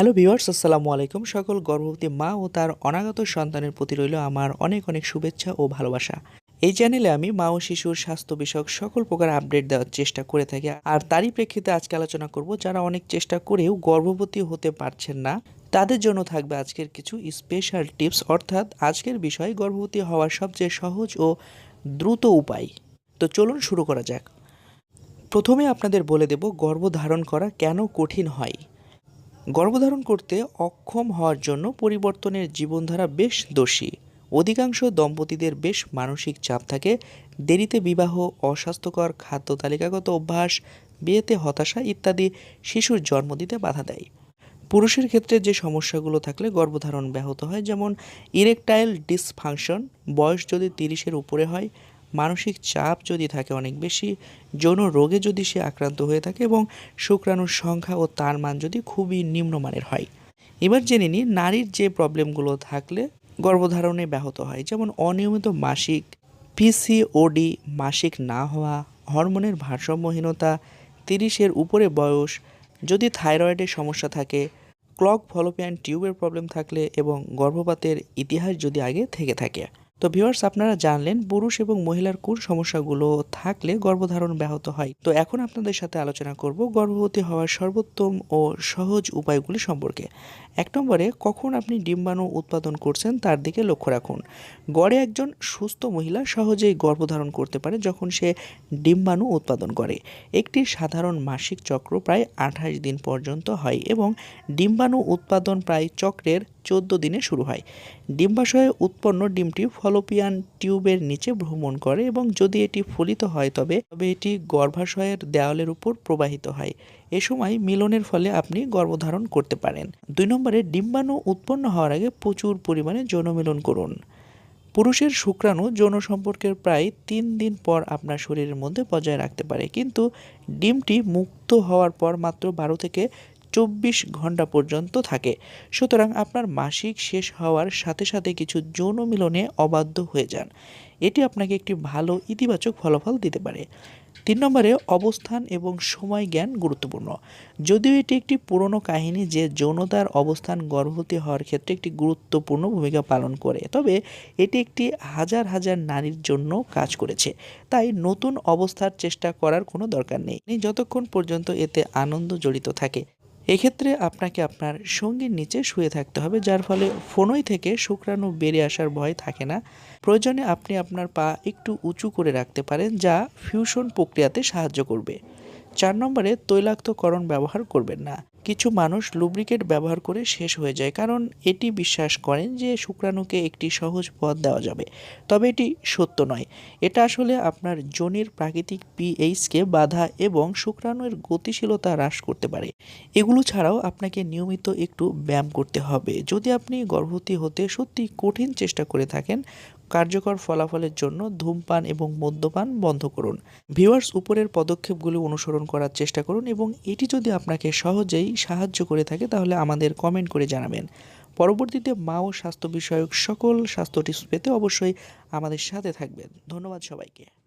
Hello viewers, আসসালামু আলাইকুম। সকল গর্ভবতী মা ও তার অনাগত সন্তানের প্রতি রইল আমার অনেক অনেক শুভেচ্ছা ও ভালোবাসা। এই চ্যানেলে আমি মা ও শিশুর স্বাস্থ্য বিষয়ক সকল প্রকার আপডেট দেওয়ার চেষ্টা করে থাকি। আর তারই প্রেক্ষিতে আজকে আলোচনা করব যারা অনেক চেষ্টা করেও গর্ভবতী হতে পারছেন না, তাদের জন্য থাকবে আজকের কিছু স্পেশাল টিপস অর্থাৎ আজকের বিষয় গর্ভবতী হওয়ার সবচেয়ে সহজ ও দ্রুত উপায়। তো চলুন শুরু করা যাক। প্রথমে আপনাদের বলে দেব গর্ভধারণ করা কেন কঠিন হয়। গর্ভধারণ করতে অক্ষম হওয়ার জন্য পরিবর্তনের জীবনধারা বেশ দোষী। অধিকাংশ দম্পতিদের বেশ মানসিক চাপ থাকে, দেরিতে বিবাহ, অস্বাস্থ্যকর খাদ্য তালিকাগত অভ্যাস, বিয়েতে হতাশা ইত্যাদি শিশুর জন্ম দিতে বাধা দেয়। পুরুষের ক্ষেত্রে যে সমস্যাগুলো থাকলে গর্ভধারণ ব্যাহত হয়, যেমন ইরেকটাইল ডিসফাংশন, বয়স যদি তিরিশের উপরে হয় মানসিক চাপ যদি থাকে অনেক বেশি, যৌন রোগে যদি সে আক্রান্ত হয়ে থাকে এবং শুক্রাণুর সংখ্যা ও তার মান যদি খুবই নিম্নমানের হয়। এবার জেনে নিই, নারীর যে প্রবলেমগুলো থাকলে গর্ভধারণে ব্যাহত হয়, যেমন অনিয়মিত মাসিক পিসিওডি মাসিক না হওয়া, হরমোনের ভারসাম্যহীনতা, তিরিশের উপরে বয়স, যদি থাইরয়েডের সমস্যা থাকে, ক্লক ফলোপিয়ান টিউবের প্রবলেম থাকলে এবং গর্ভপাতের ইতিহাস যদি আগে থেকে থাকে। তো ভিউয়ার্স আপনারা জানলেন পুরুষ এবং মহিলার কোন সমস্যাগুলো থাকলে গর্ভধারণ ব্যাহত হয়। তো এখন আপনাদের সাথে আলোচনা করব গর্ভবতী হওয়ার সর্বোত্তম ও সহজ উপায়গুলি সম্পর্কে। এক নম্বরে, কখন আপনি ডিম্বাণু উৎপাদন করছেন তার দিকে লক্ষ্য রাখুন। গড়ে একজন সুস্থ মহিলা সহজেই গর্ভধারণ করতে পারে যখন সে ডিম্বাণু উৎপাদন করে। একটি সাধারণ মাসিক চক্র প্রায় আঠাশ দিন পর্যন্ত হয় এবং ডিম্বাণু উৎপাদন প্রায় চক্রের চোদ্দ দিনে শুরু হয়। ডিম্বাশয়ে উৎপন্ন ডিমটি ফলোপিয়ান টিউবের নিচে ভ্রমণ করে এবং যদি এটি ফলিত হয় তবে তবে এটি গর্ভাশয়ের দেওয়ালের উপর প্রবাহিত হয়। এ সময় মিলনের ফলে আপনি গর্ভধারণ করতে পারেন। দুই নম্বরে, ডিম্বাণু উৎপন্ন হওয়ার আগে প্রচুর পরিমাণে যৌন মিলন করুন। পুরুষের শুক্রাণু যৌন সম্পর্কের প্রায় তিন দিন পর আপনার শরীরের মধ্যে বজায় রাখতে পারে। কিন্তু ডিমটি মুক্ত হওয়ার পর মাত্র বারো থেকে চব্বিশ ঘণ্টা পর্যন্ত থাকে। সুতরাং আপনার মাসিক শেষ হওয়ার সাথে সাথে কিছু যৌন মিলনে অবাধ্য হয়ে যান। এটি আপনাকে একটি ভালো ইতিবাচক ফলাফল দিতে পারে। তিন নম্বরে, অবস্থান এবং সময় জ্ঞান গুরুত্বপূর্ণ। যদিও এটি একটি পুরনো কাহিনী যে যৌনতার অবস্থান গর্ভবতী হওয়ার ক্ষেত্রে একটি গুরুত্বপূর্ণ ভূমিকা পালন করে, তবে এটি একটি হাজার হাজার নারীর জন্য কাজ করেছে। তাই নতুন অবস্থার চেষ্টা করার কোনো দরকার নেই। যতক্ষণ পর্যন্ত এতে আনন্দ জড়িত থাকে এক্ষেত্রে আপনাকে আপনার সঙ্গীর নিচে শুয়ে থাকতে হবে, যার ফলে ফোনই থেকে শুক্রাণু বেরিয়ে আসার ভয় থাকে না। প্রয়োজনে আপনি আপনার পা একটু উঁচু করে রাখতে পারেন, যা ফিউশন প্রক্রিয়াতে সাহায্য করবে। চার নম্বরে তৈলাক্তকরণ ব্যবহার করবেন না। কিছু মানুষ লুব্রিকেট ব্যবহার করে শেষ হয়ে যায়, কারণ এটি বিশ্বাস করেন যে শুক্রাণুকে একটি সহজ পথ দেওয়া যাবে। তবে এটি সত্য নয়। এটা আসলে আপনার যোনির প্রাকৃতিক পিএইচকে বাধা এবং শুক্রাণুর গতিশীলতা হ্রাস করতে পারে। এগুলো ছাড়াও আপনাকে নিয়মিত একটু ব্যায়াম করতে হবে। যদি আপনি গর্ভবতী হতে সত্যি কঠিন চেষ্টা করে থাকেন কার্যকর ফলাফলের জন্য ধূমপান এবং মদ্যপান বন্ধ করুন। ভিউয়ার্স, উপরের পদক্ষেপগুলো অনুসরণ করার চেষ্টা করুন এবং এটি যদি আপনাকে সহজেই সাহায্য করে থাকে, তাহলে আমাদের কমেন্ট করে জানাবেন। পরবর্তীতে মা ও স্বাস্থ্য বিষয়ক সকল স্বাস্থ্য টিপস পেতে অবশ্যই আমাদের সাথে থাকবেন। ধন্যবাদ সবাইকে।